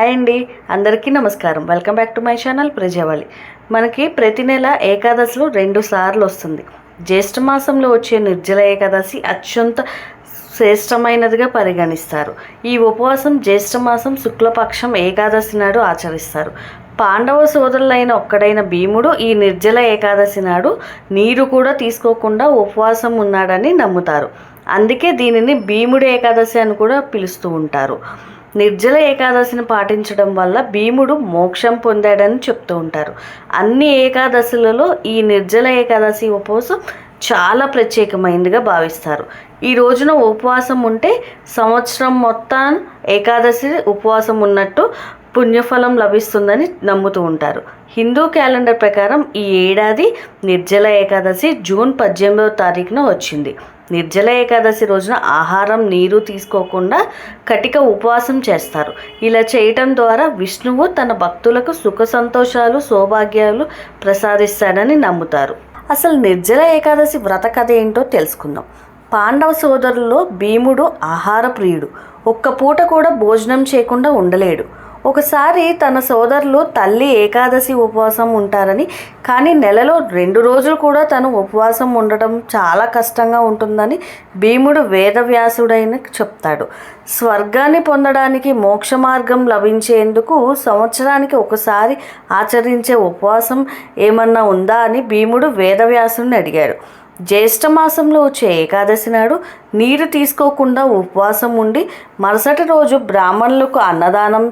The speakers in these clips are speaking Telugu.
హాయ్ అండి. అందరికీ నమస్కారం. Welcome back to my channel Prajavali. మనకి ప్రతి నెల ఏకాదశిలో రెండు సార్లు వస్తుంది. జ్యేష్ఠ మాసంలో వచ్చే నిర్జల ఏకాదశి అత్యంత శ్రేష్టమైనదిగా పరిగణిస్తారు. ఈ ఉపవాసం జ్యేష్ఠ మాసం శుక్లపక్షం ఏకాదశి నాడు ఆచరిస్తారు. పాండవ సోదరులైన ఒక్కడైన భీముడు ఈ నిర్జల ఏకాదశి నాడు నీరు కూడా తీసుకోకుండా ఉపవాసం ఉన్నాడని నమ్ముతారు. అందుకే దీనిని భీముడు ఏకాదశి అని కూడా పిలుస్తూ ఉంటారు. నిర్జల ఏకాదశిని పాటించడం వల్ల భీముడు మోక్షం పొందాడని చెప్తూ ఉంటారు. అన్ని ఏకాదశులలో ఈ నిర్జల ఏకాదశి ఉపవాసం చాలా ప్రత్యేకమైనదిగా భావిస్తారు. ఈ రోజున ఉపవాసం ఉంటే సంవత్సరం మొత్తం ఏకాదశి ఉపవాసం ఉన్నట్టు పుణ్యఫలం లభిస్తుందని నమ్ముతూ ఉంటారు. హిందూ క్యాలెండర్ ప్రకారం ఈ ఏడాది నిర్జల ఏకాదశి జూన్ పద్దెనిమిదవ తారీఖున వచ్చింది. నిర్జల ఏకాదశి రోజున ఆహారం నీరు తీసుకోకుండా కటిక ఉపవాసం చేస్తారు. ఇలా చేయటం ద్వారా విష్ణువు తన భక్తులకు సుఖ సంతోషాలు సౌభాగ్యాలు ప్రసాదిస్తాడని నమ్ముతారు. అసలు నిర్జల ఏకాదశి వ్రత కథ ఏంటో తెలుసుకుందాం. పాండవ సోదరుల్లో భీముడు ఆహార ప్రియుడు ఒక్క పూట కూడా భోజనం చేయకుండా ఉండలేడు. ఒకసారి తన సోదరులు తల్లి ఏకాదశి ఉపవాసం ఉంటారని కానీ నెలలో రెండు రోజులు కూడా తను ఉపవాసం ఉండటం చాలా కష్టంగా ఉంటుందని భీముడు వేదవ్యాసుడైన చెప్తాడు. స్వర్గాన్ని పొందడానికి మోక్ష మార్గం లభించేందుకు సంవత్సరానికి ఒకసారి ఆచరించే ఉపవాసం ఏమన్నా ఉందా అని భీముడు వేదవ్యాసుని అడిగాడు జ్యేష్ఠ మాసంలో వచ్చే ఏకాదశి నాడు నీరు తీసుకోకుండా ఉపవాసం ఉండి మరుసటి రోజు బ్రాహ్మణులకు అన్నదానం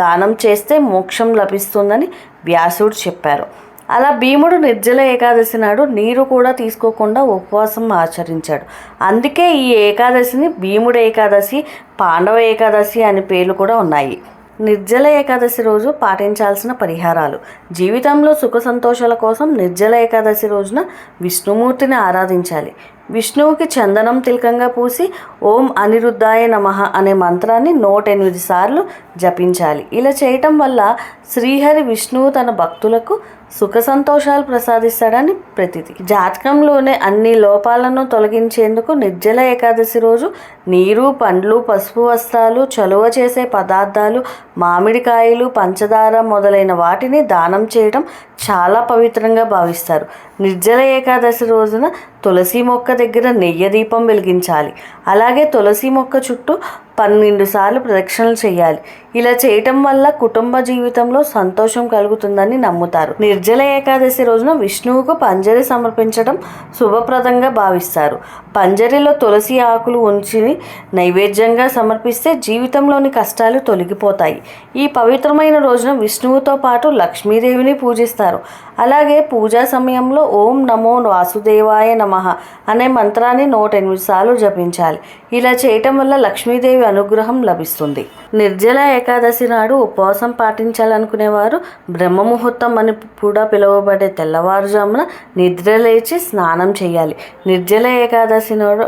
దానం చేస్తే మోక్షం లభిస్తుందని వ్యాసుడు చెప్పారు. అలా భీముడు నిర్జల ఏకాదశి నాడు నీరు కూడా తీసుకోకుండా ఉపవాసం ఆచరించాడు. అందుకే ఈ ఏకాదశిని భీముడు ఏకాదశి పాండవ ఏకాదశి అని పేర్లు కూడా ఉన్నాయి. నిర్జల ఏకాదశి రోజు పాటించాల్సిన పరిహారాలు. జీవితంలో సుఖ సంతోషాల కోసం నిర్జల ఏకాదశి రోజున విష్ణుమూర్తిని ఆరాధించాలి. విష్ణువుకి చందనం తిలకంగా పూసి ఓం అనిరుద్ధాయ నమః అనే మంత్రాన్ని నూట ఎనిమిది సార్లు జపించాలి. ఇలా చేయటం వల్ల శ్రీహరి విష్ణువు తన భక్తులకు సుఖ సంతోషాలు ప్రసాదిస్తాడని ప్రతిది. జాతకంలోనే అన్ని లోపాలను తొలగించేందుకు నిర్జల ఏకాదశి రోజు నీరు పండ్లు పసుపు వస్త్రాలు చలువ చేసే పదార్థాలు మామిడికాయలు పంచదార మొదలైన వాటిని దానం చేయడం చాలా పవిత్రంగా భావిస్తారు. నిర్జల ఏకాదశి రోజున తులసి మొక్క దగ్గర నెయ్యి దీపం వెలిగించాలి. అలాగే తులసి మొక్క చుట్టూ పన్నెండు సార్లు ప్రదక్షిణలు చేయాలి. ఇలా చేయటం వల్ల కుటుంబ జీవితంలో సంతోషం కలుగుతుందని నమ్ముతారు. నిర్జల ఏకాదశి రోజున విష్ణువుకు పంజరి సమర్పించడం శుభప్రదంగా భావిస్తారు. పంజరిలో తులసి ఆకులు ఉంచి నైవేద్యంగా సమర్పిస్తే జీవితంలోని కష్టాలు తొలగిపోతాయి. ఈ పవిత్రమైన రోజున విష్ణువుతో పాటు లక్ష్మీదేవిని పూజిస్తారు. claro, అలాగే పూజా సమయంలో ఓం నమో వాసుదేవాయ నమః అనే మంత్రాన్ని నూట ఎనిమిది సార్లు జపించాలి. ఇలా చేయటం వల్ల లక్ష్మీదేవి అనుగ్రహం లభిస్తుంది. నిర్జల ఏకాదశి నాడు ఉపవాసం పాటించాలనుకునేవారు బ్రహ్మ ముహూర్తం అని కూడా పిలువబడే తెల్లవారుజామున నిద్ర లేచి స్నానం చేయాలి. నిర్జల ఏకాదశి నాడు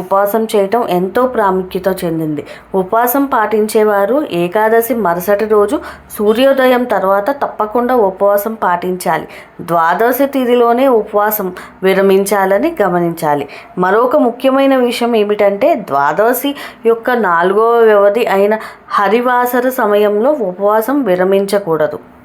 ఉపవాసం చేయటం ఎంతో ప్రాముఖ్యత చెందింది. ఉపవాసం పాటించేవారు ఏకాదశి మరుసటి రోజు సూర్యోదయం తర్వాత తప్పకుండా ఉపవాసం పాటించాలి. ద్వాదశి తిథిలోనే ఉపవాసం విరమించాలని గమనించాలి. మరొక ముఖ్యమైన విషయం ఏమిటంటే ద్వాదశి యొక్క నాలుగవ వ్యవధి అయిన హరివాసర సమయంలో ఉపవాసం విరమించకూడదు.